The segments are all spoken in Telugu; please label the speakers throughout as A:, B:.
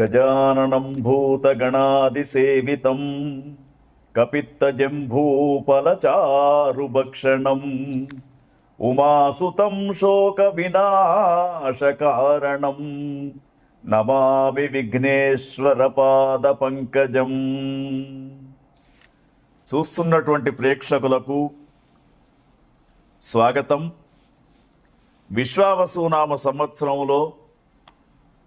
A: గజాననం భూతగణాదిసేవితం కపిత్తజంభూపలచారుభక్షణం ఉమాసుతం శోక వినాశకారణం నమామి విఘ్నేశ్వర పాద పంకజం చూస్తున్నటువంటి ప్రేక్షకులకు స్వాగతం. విశ్వావసునామ సంవత్సరంలో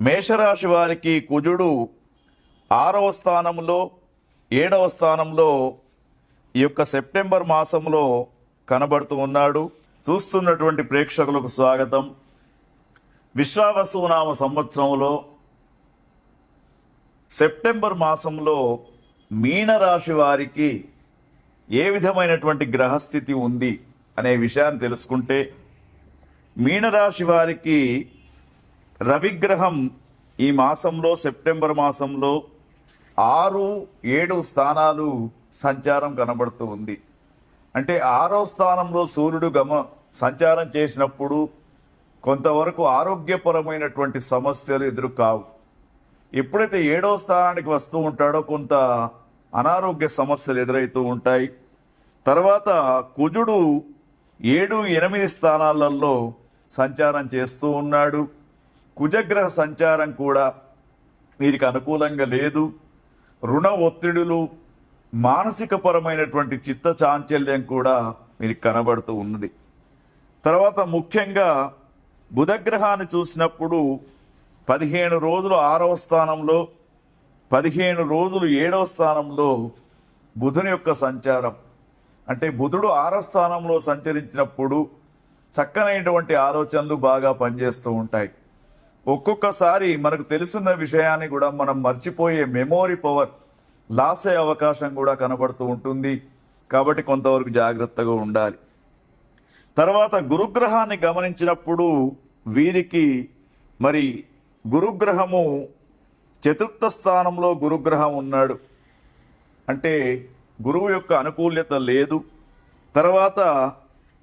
A: మేషరాశి వారికి కుజుడు ఆరవ స్థానంలో ఏడవ స్థానంలో ఈ యొక్క సెప్టెంబర్ మాసంలో కనబడుతూ ఉన్నాడు. చూస్తున్నటువంటి ప్రేక్షకులకు స్వాగతం. విశ్వావసునామ సంవత్సరంలో సెప్టెంబర్ మాసంలో మీనరాశి వారికి ఏ విధమైనటువంటి గ్రహస్థితి ఉంది అనే విషయాన్ని తెలుసుకుంటే మీనరాశి వారికి రవిగ్రహం ఈ మాసంలో సెప్టెంబర్ మాసంలో ఆరు ఏడు స్థానాలు సంచారం కనబడుతూ ఉంది. అంటే ఆరో స్థానంలో సూర్యుడు గమ సంచారం చేసినప్పుడు కొంతవరకు ఆరోగ్యపరమైనటువంటి సమస్యలు ఎదురు కావు ఎప్పుడైతే ఏడో స్థానానికి వస్తూ ఉంటాడో కొంత అనారోగ్య సమస్యలు ఎదురవుతూ ఉంటాయి. తర్వాత కుజుడు ఏడు ఎనిమిది స్థానాలలో సంచారం చేస్తూ ఉన్నాడు. కుజగ్రహ సంచారం కూడా వీరికి అనుకూలంగా లేదు. రుణ ఒత్తిడులు మానసికపరమైనటువంటి చిత్త చాంచల్యం కూడా వీరికి కనబడుతూ ఉన్నది. తర్వాత ముఖ్యంగా బుధగ్రహాన్ని చూసినప్పుడు పదిహేను రోజులు ఆరవ స్థానంలో పదిహేను రోజులు ఏడవ స్థానంలో బుధుని యొక్క సంచారం. అంటే బుధుడు ఆరవ స్థానంలో సంచరించినప్పుడు చక్కనైనటువంటి ఆలోచనలు బాగా పనిచేస్తూ ఉంటాయి. ఒక్కొక్కసారి మనకు తెలుసున్న విషయాన్ని కూడా మనం మర్చిపోయే మెమోరీ పవర్ లాస్ అయ్యే అవకాశం కూడా కనబడుతూ ఉంటుంది. కాబట్టి కొంతవరకు జాగ్రత్తగా ఉండాలి. తర్వాత గురుగ్రహాన్ని గమనించినప్పుడు వీరికి మరి గురుగ్రహము చతుర్థ స్థానంలో గురుగ్రహం ఉన్నాడు. అంటే గురువు యొక్క అనుకూల్యత లేదు. తర్వాత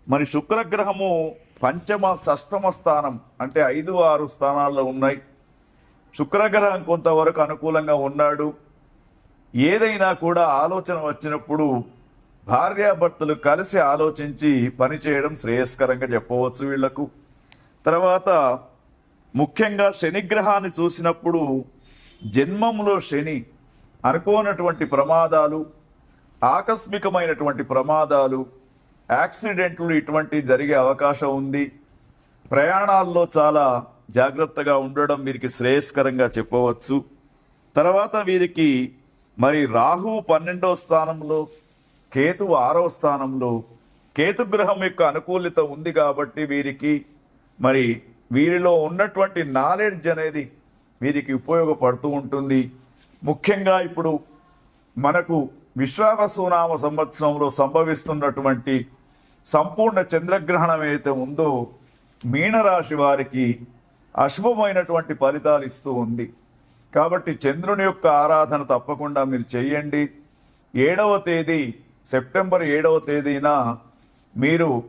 A: మరి శుక్రగ్రహము పంచమ షష్టమ స్థానం అంటే ఐదు ఆరు స్థానాల్లో ఉన్నాయి. శుక్రగ్రహం కొంతవరకు అనుకూలంగా ఉన్నాడు. ఏదైనా కూడా ఆలోచన వచ్చినప్పుడు భార్యాభర్తలు కలిసి ఆలోచించి పనిచేయడం శ్రేయస్కరంగా చెప్పవచ్చు వీళ్ళకు తర్వాత ముఖ్యంగా శనిగ్రహాన్ని చూసినప్పుడు జన్మంలో శని అనుకోనటువంటి ప్రమాదాలు ఆకస్మికమైనటువంటి ప్రమాదాలు యాక్సిడెంట్లు ఇటువంటి జరిగే అవకాశం ఉంది. ప్రయాణాల్లో చాలా జాగ్రత్తగా ఉండడం వీరికి శ్రేయస్కరంగా చెప్పవచ్చు. తర్వాత వీరికి మరి రాహు పన్నెండో స్థానంలో కేతు ఆరో స్థానంలో కేతుగ్రహం యొక్క అనుకూలిత ఉంది కాబట్టి వీరికి మరి వీరిలో ఉన్నటువంటి నాలెడ్జ్ అనేది వీరికి ఉపయోగపడుతూ ఉంటుంది. ముఖ్యంగా ఇప్పుడు మనకు విశ్వావసునామ సంవత్సరంలో సంభవిస్తున్నటువంటి సంపూర్ణ చంద్రగ్రహణం ఏదైతే ఉందో మీనరాశి వారికి అశుభమైనటువంటి ఫలితాలు ఇస్తూ ఉంది. కాబట్టి చంద్రుని యొక్క ఆరాధన తప్పకుండా మీరు చేయండి. ఏడవ తేదీ సెప్టెంబర్ ఏడవ తేదీన మీరు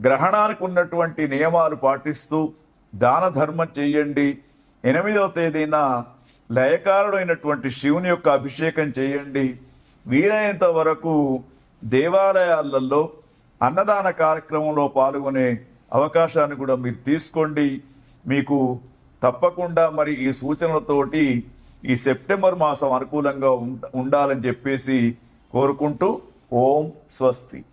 A: గ్రహణానికి ఉన్నటువంటి నియమాలు పాటిస్తూ దాన ధర్మం చేయండి. ఎనిమిదవ తేదీన లయకారుడైనటువంటి శివుని యొక్క అభిషేకం చేయండి. వీలైనంత వరకు దేవాలయాలలో అన్నదాన కార్యక్రమంలో పాల్గొనే అవకాశాన్ని కూడా మీరు తీసుకోండి. మీకు తప్పకుండా మరి ఈ సూచనలతోటి ఈ సెప్టెంబర్ మాసం అనుకూలంగా ఉండాలని చెప్పేసి కోరుకుంటూ ఓం స్వస్తి.